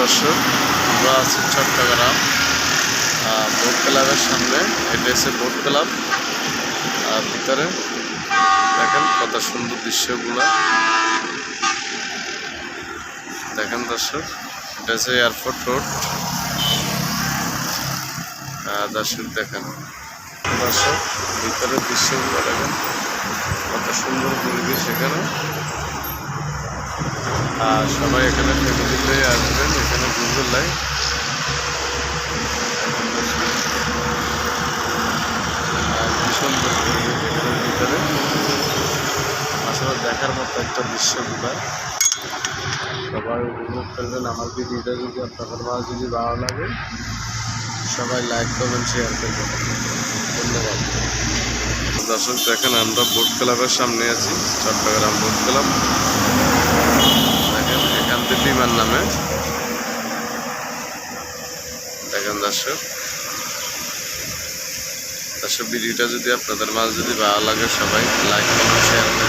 দর্শক, আমরা আছি চট্টগ্রাম বোট ক্লাবের সামনে। এটা হচ্ছে বোট ক্লাব ভিতরে দেখেন কত সুন্দর দৃশ্যগুলো। দেখেন দর্শক, এটা হচ্ছে এয়ারপোর্ট রোড দর্শক দেখেন, দর্শক, ভিতরের দৃশ্যগুলো দেখেন, কত সুন্দর পরিবেশ এখানে। আর সবাই এখানে ফ্যামিলিতে আর ভিতরে আসলে দেখার মতো একটা দৃশ্যগুলো সবাই উপভোগ করবেন আমার ভিডিওটা যদি আপনাদের মাঝে যদি ভালো লাগে সবাই লাইক করবেন শেয়ার করবেন ধন্যবাদ দর্শক, দেখেন, আমরা বোট ক্লাবের সামনে আছি, চট্টগ্রাম বোট ক্লাব দেখেন, এখান থেকে বিমান নামে। দেখেন দর্শক। দর্শক ভিডিওটা যদি আপনাদের মাঝে যদি ভালো লাগে সবাই লাইক কমেন্ট শেয়ার